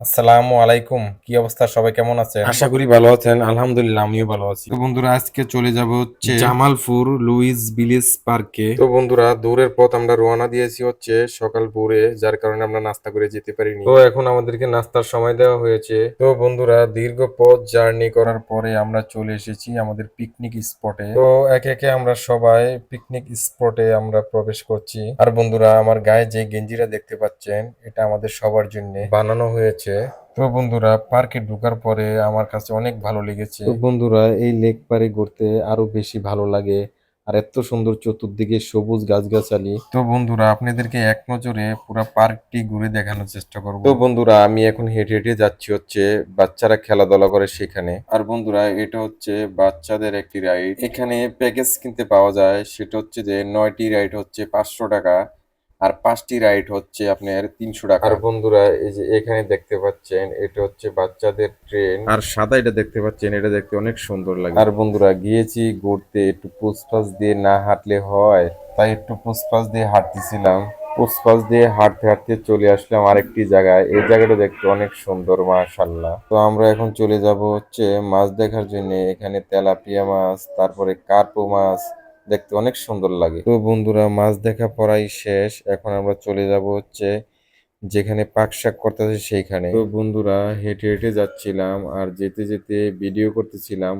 আসসালামু আলাইকুম। কি অবস্থা? সবাই কেমন আছেন? আশা করি ভালো আছেন। আলহামদুলিল্লাহ আমিও ভালো আছি। তো বন্ধুরা আজকে চলে যাব হচ্ছে জামালপুর লুইস ভিলেজ পার্কে। তো বন্ধুরা দূরের পথ আমরা রওনা দিয়েছি হচ্ছে সকাল ভোরে যার কারণে আমরা নাস্তা করে যেতে পারিনি। তো এখন আমাদেরকে নাস্তার সময় দেওয়া হয়েছে। তো বন্ধুরা দীর্ঘ পথ জার্নি করার পরে আমরা চলে এসেছি আমাদের পিকনিক স্পটে তো একে একে আমরা সবাই পিকনিক স্পটে আমরা প্রবেশ করছি। আর বন্ধুরা আমার গায়ে যে গেঞ্জিরা দেখতে পাচ্ছেন এটা আমাদের সবার জন্য বানানো হয়েছে। তো বন্ধুরা পার্কে ঢোকার পরে আমার কাছে অনেক ভালো লেগেছে। তো বন্ধুরা এই লেক পারে ঘুরতে আরও বেশি ভালো লাগে। আর এত সুন্দর চতুর্দিকে সবুজ গাছগাছালি। তো বন্ধুরা আপনাদেরকে এক নজরে পুরো পার্কটি ঘুরে দেখানোর চেষ্টা করব। তো বন্ধুরা আমি এখন হেঁটে হেঁটে যাচ্ছি হচ্ছে বাচ্চারা খেলাধুলা করে সেখানে। আর বন্ধুরা এটা হচ্ছে বাচ্চাদের একটি রাইড এখানে প্যাকেজ কিনতে পাওয়া যায় সেটা হচ্ছে যে নয়টি রাইড হচ্ছে পাঁচশো টাকা। আর পাঁচটি রাইড হচ্ছে আপনার তিনশো টাকা। আর বন্ধুরা এই যে এখানে দেখতে পাচ্ছেন এটা হচ্ছে বাচ্চাদের ট্রেন আর সাদা এটা দেখতে পাচ্ছেন এটা দেখতে অনেক সুন্দর লাগে। আর বন্ধুরা গিয়েছি ঘুরতে একটু পুসপাস দিয়ে না হাঁটলে হয় তাই একটু পুসপাস দিয়ে হাঁটতেছিলাম। পুসপাস দিয়ে হাঁটতে হাঁটতে চলে আসলাম আরেকটি জায়গায়। এই জায়গাটা দেখতে অনেক সুন্দর মাশাল্লাহ তো আমরা এখন চলে যাব হচ্ছে মাছ দেখার জন্য। এখানে তেলাপিয়া মাছ তারপরে কার্পো মাছ দেখতে অনেক সুন্দর লাগে। তো বন্ধুরা মাছ দেখা পড়াই শেষ। এখন আমরা চলে যাব হচ্ছে যেখানে পাক শাক করতেছে সেইখানে। তো বন্ধুরা হেঁটে হেঁটে যাচ্ছিলাম আর যেতে যেতে ভিডিও করতেছিলাম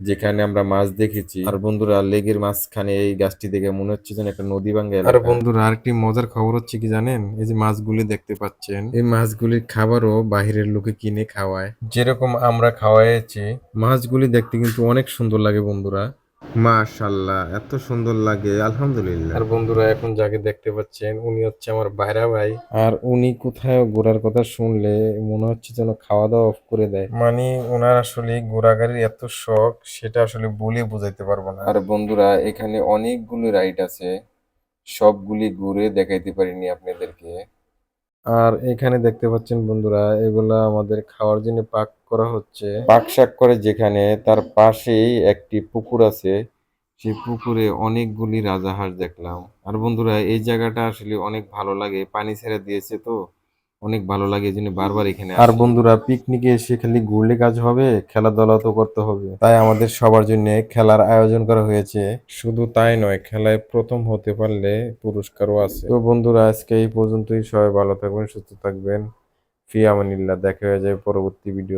যেখানে আমরা মাছ দেখেছি। আর বন্ধুরা লেগের মাঝখানে এই গাছটি দেখে মনে হচ্ছে যেন একটা নদী ভাঙ্গা আর বন্ধুরা আরেকটি মজার খবর হচ্ছে কি জানেন? এই যে মাছগুলি দেখতে পাচ্ছেন। এই মাছগুলির খাবারও বাহিরের লোকে কিনে খাওয়ায়। যেরকম আমরা খাওয়াইছি মাছগুলি দেখতে কিন্তু অনেক সুন্দর লাগে বন্ধুরা। মাশাল্লাহ এত সুন্দর লাগে আলহামদুলিল্লাহ। আর বন্ধুরা এখন যাকে দেখতে পাচ্ছেন উনি হচ্ছে আমার বাইরা ভাই। আর উনি কোথায় ঘোরার কথা শুনলে মনে হচ্ছে যেন খাওয়া দাওয়া অফ করে দেয়। মানে ওনার আসলে ঘোরাঘুরির এত শখ সেটা আসলে বলে বোঝাইতে পারব না। আর বন্ধুরা এখানে অনেকগুলো রাইড আছে। সবগুলি ঘুরে দেখাইতে পারিনি আপনাদেরকে। আর এখানে দেখতে পাচ্ছেন বন্ধুরা এগুলা আমাদের খাওয়ার জন্য পাক করা হচ্ছে। পাক শাক করে যেখানে তার পাশেই একটি পুকুর আছে সেই পুকুরে অনেকগুলি রাজাহাঁস দেখলাম। আর বন্ধুরা এই জায়গাটা আসলে অনেক ভালো লাগে পানি ছেড়ে দিয়েছে তো অনেক ভালো লাগে এই জন্য বারবার এখানে আর বন্ধুরা পিকনিকে এসে খালি ঘুরলে কাজ হবে খেলাধুলা তো করতে হবে। তাই আমাদের সবার জন্য খেলার আয়োজন করা হয়েছে। শুধু তাই নয় খেলায় প্রথম হতে পারলে পুরস্কারও আছে। তো বন্ধুরা আজকে এই পর্যন্তই। সবাই ভালো থাকবেন সুস্থ থাকবেন। ফি আমানিল্লাহ দেখা হয়ে যায় পরবর্তী ভিডিও